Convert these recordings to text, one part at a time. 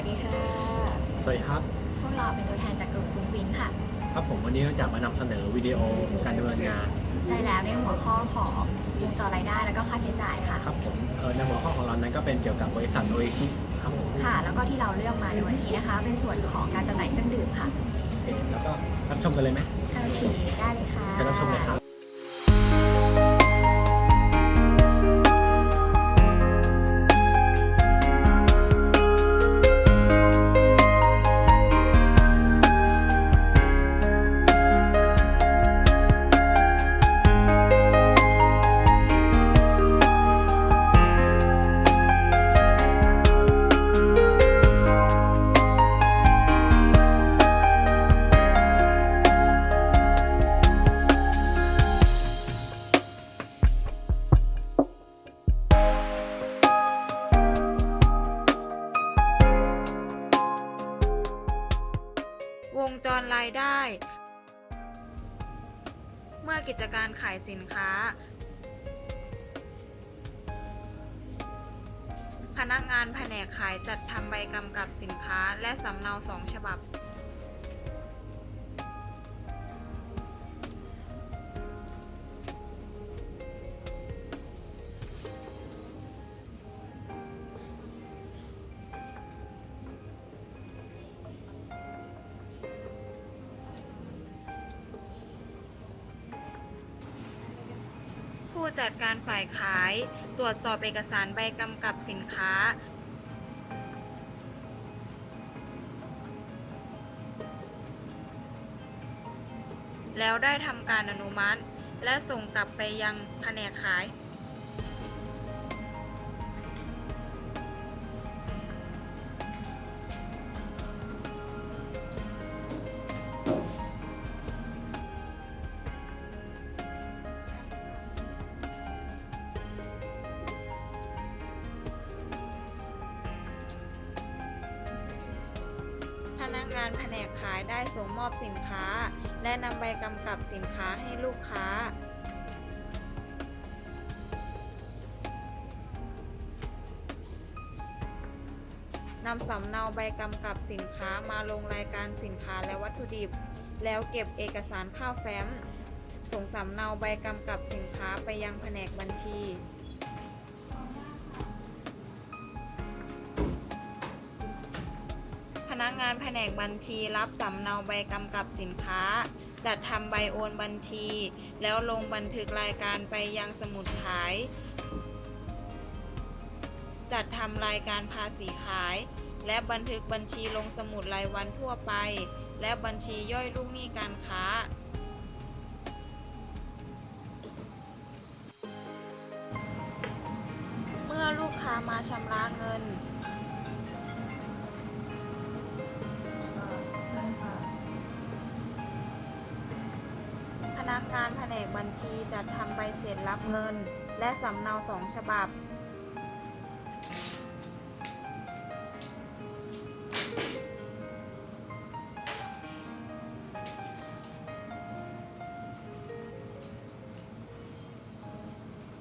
วัสดีค่ะ สวัสดีครับ พวกเราเป็นตัวแทนจากกลุ่มคุณวินค่ะ ครับผมวันนี้เราจะมานำเสนอวิดีโอการดำเนินงานใช่แล้วในหัวข้อของวงจรรายได้แล้วก็ค่าใช้จ่ายค่ะ ครับผมเอ่อในหัวข้อของเรานั้นก็เป็นเกี่ยวกับบริษัทโอเอชิครับผมค่ะ แล้วก็ที่เราเลือกมาในวันนี้นะคะ เป็นส่วนของการจำหน่ายเครื่องดื่มค่ะโอเคแล้วก็รับชมกันเลยไหมโอเคได้เลยค่ะ เชิญรับชมเลยครับ รรายได้ เมื่อกิจการขายสินค้า พนักงานแผนกขายจัดทำใบกำกับสินค้าและสำเนาสองฉบับ ผู้จัดการฝ่ายขาย ตรวจสอบเอกสารใบกำกับสินค้า แล้วได้ทำการอนุมัติ และส่งกลับไปยังแผนกขาย งานแผนกขายได้ส่งมอบสินค้า และนำใบกำกับสินค้าให้ลูกค้า นำสำเนาใบกำกับสินค้ามาลงรายการสินค้าและวัตถุดิบ แล้วเก็บเอกสารข้าวแฟ้ม ส่งสำเนาใบกำกับสินค้าไปยังแผนกบัญชี นักงานแผนกบัญชีรับสำเนาใบกำกับสินค้า จัดทำใบโอนบัญชี แล้วลงบันทึกรายการไปยังสมุดขาย จัดทำรายการภาษีขาย และบันทึกบัญชีลงสมุดรายวันทั่วไป และบัญชีย่อยลูกหนี้การค้าเมื่อลูกค้ามาชำระเงิน บัญชีจัดทำใบเสร็จรับเงิน และสำเนาสองฉบับ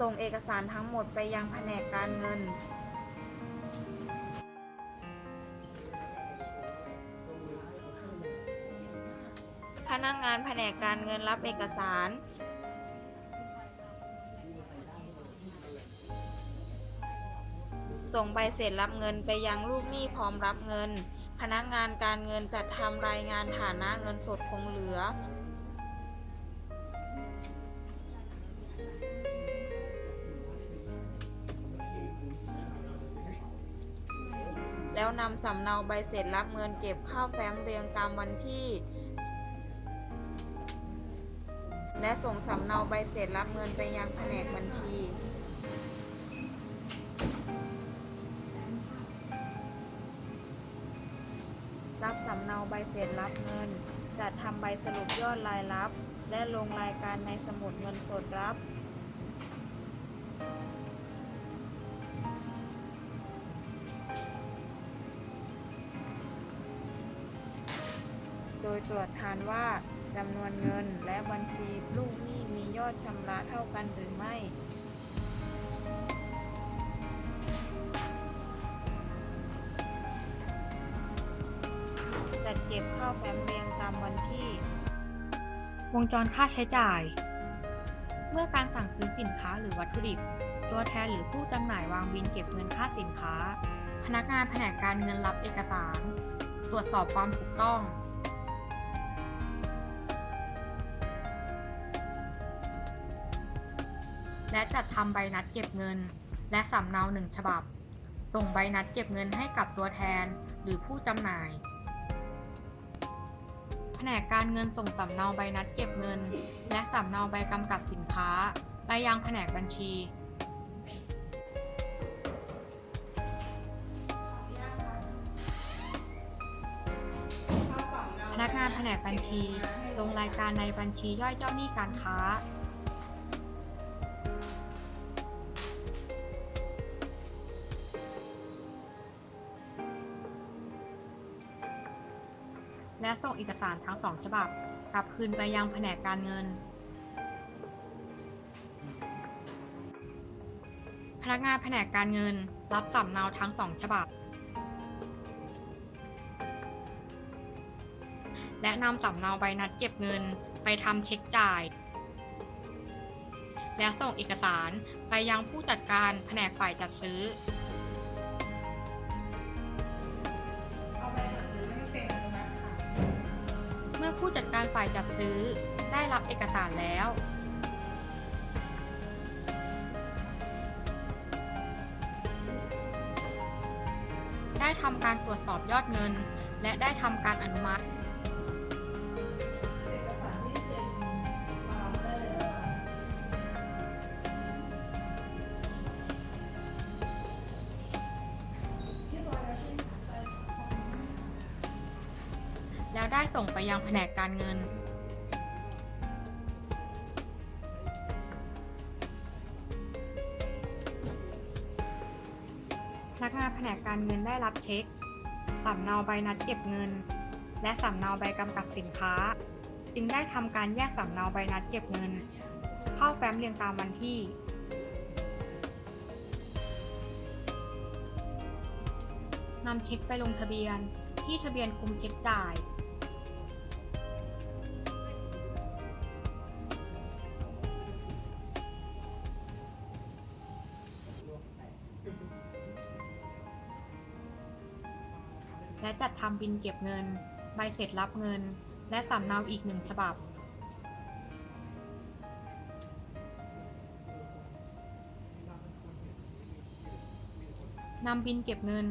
ส่งเอกสารทั้งหมดไปยังแผนกการเงินพนักงานแผนกการเงินรับเอกสาร ส่งใบเสร็จรับเงินไปยังลูกหนี้พร้อมรับเงิน พนักงานการเงินจัดทำรายงานฐานะเงินสดคงเหลือ แล้วนำสำเนาใบเสร็จรับเงินเก็บเข้าแฟ้มเรียงตามวันที่และส่งสำเนาใบเสร็จรับเงินไปยังแผนกบัญชี รับสำเนาใบเสร็จรับเงิน จัดทำใบสรุปยอดรายรับ และลงรายการในสมุดเงินสดรับโดยตรวจทานว่าจำนวนเงินและบัญชีลูกหนี้มียอดชำระเท่ากันหรือไม่ วงจรค่าใช้จ่าย เมื่อการสั่งซื้อสินค้าหรือวัตถุดิบ ตัวแทนหรือผู้จำหน่ายวางบินเก็บเงินค่าสินค้า พนักงานแผนกการเงินรับเอกสาร ตรวจสอบความถูกต้อง และจัดทำใบนัดเก็บเงิน และสำเนาหนึ่งฉบับ ส่งใบนัดเก็บเงินให้กับตัวแทนหรือผู้จำหน่าย ผนกการเงินส่งสำเนาใบนัดเก็บเงิน และสำเนาใบกำกับสินค้า ไปยังแผนกบัญชี พนักงานแผนกบัญชี ลงรายการในบัญชีย่อยเจ้าหนี้การค้า และส่งเอกสารทั้งสองฉบับ กลับคืนไปยังแผนกการเงิน พนักงานแผนกการเงิน รับสำเนาทั้งสองฉบับ และนำสำเนาใบนัดเก็บเงินไปทำเช็คจ่าย และส่งเอกสารไปยังผู้จัดการแผนกฝ่ายจัดซื้อ รับเอกสารแล้ว ได้ทำการตรวจสอบยอดเงิน และได้ทำการอนุมัติแล้วได้ส่งไปยังแผนกการเงิน การเงินได้รับเช็ค สำเนาใบนัดเก็บเงิน และสำเนาใบกำกับสินค้า จึงได้ทำการแยกสำเนาใบนัดเก็บเงิน เข้าแฟ้มเรียงตามวันที่ นำเช็คไปลงทะเบียนที่ทะเบียนคุมเช็คจ่าย และจัดทำบินเก็บเงิน ใบเสร็จรับเงิน และสำเนาอีกหนึ่งฉบับนำบินเก็บเงิน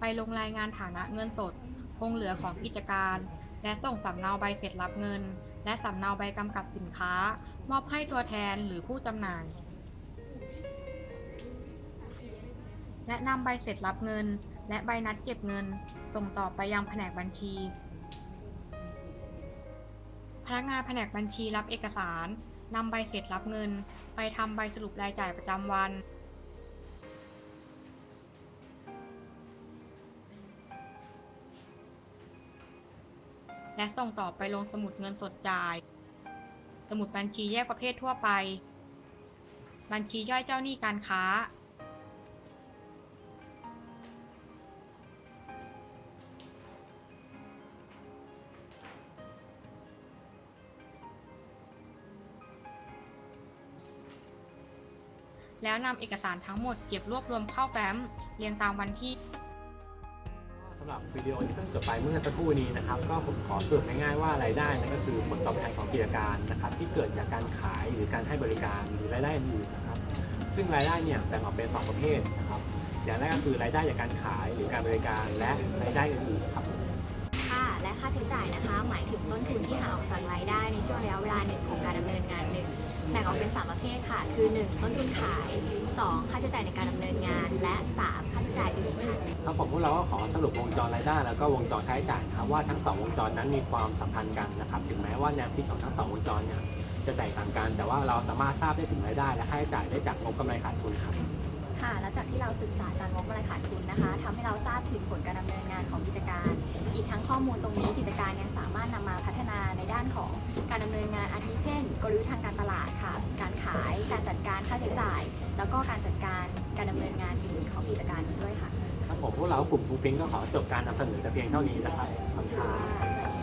ไปลงรายงานฐานะเงินสด คงเหลือของกิจการ และส่งสำเนาใบเสร็จรับเงิน และสำเนาใบกำกับสินค้า มอบให้ตัวแทนหรือผู้จำหน่าย และนำใบเสร็จรับเงิน และใบนัดเก็บเงิน ส่งต่อไปยังแผนกบัญชี พนักงานแผนกบัญชีรับเอกสารนำใบเสร็จรับเงิน ไปทำใบสรุปรายจ่ายประจำวัน และส่งต่อไปลงสมุดเงินสดจ่าย สมุดบัญชีแยกประเภททั่วไป บัญชีย่อยเจ้าหนี้การค้า แล้วนำเอกสารทั้งหมดเก็บรวบรวมเข้าแฟ้มเรียงตามวันที่สำหรับวิดีโอที่เพิ่งจบไปเมื่อสักครู่นี้นะครับก็ผมขอสรุปง่ายๆว่ารายได้นั่นก็คือผลตอบแทนของกิจการนะครับที่เกิดจากการขายหรือการให้บริการหรือรายได้อื่นๆนะครับ ซึ่งรายได้เนี่ยแบ่งออกเป็นสองประเภทนะครับอย่างแรกก็คือรายได้จากการขายหรือการบริการและรายได้อื่นๆครับ ค่าใช้จ่ายนะคะ หมายถึงต้นทุนที่หาออกจากรายได้ในช่วงระยะเวลาหนึ่งของการดำเนินงานหนึ่งแบ่งออกเป็น 3 ประเภทค่ะ คือ 1 ต้นทุนขาย 2 ค่าใช้จ่ายในการดำเนินงาน และ 3 ค่าใช้จ่ายอื่นค่ะครับผมพวกเราก็ขอสรุปวงจรรายได้ แล้วก็วงจรค่าใช้จ่ายครับว่าทั้งสองวงจรนั้นมีความสัมพันธ์กันนะครับถึงแม้ว่าแนวคิดของทั้งสองวงจรเนี่ยจะแตกต่างกัน แต่ว่าเราสามารถทราบได้ถึงรายได้ และค่าใช้จ่ายได้จากงบกำไรขาดทุนครับ ค่ะและจากที่เราศึกษาจากงบกำไรขาดทุนนะคะทำให้เราทราบถึงผลการดำเนินงานของกิจการ อีกทั้งข้อมูลตรงนี้กิจการยังสามารถนำมาพัฒนาในด้านของการดำเนินงานอาทิเช่น กลยุทธ์ทางการตลาดค่ะ การขาย การจัดการค่าใช้จ่าย แล้วก็การจัดการการดำเนินงานอื่นๆของกิจการนี้ด้วยค่ะ ครับผมพวกเรากลุ่มฟูฟิงก็ขอจบการนำเสนอแต่เพียงเท่านี้นะครับขอบคุณครับ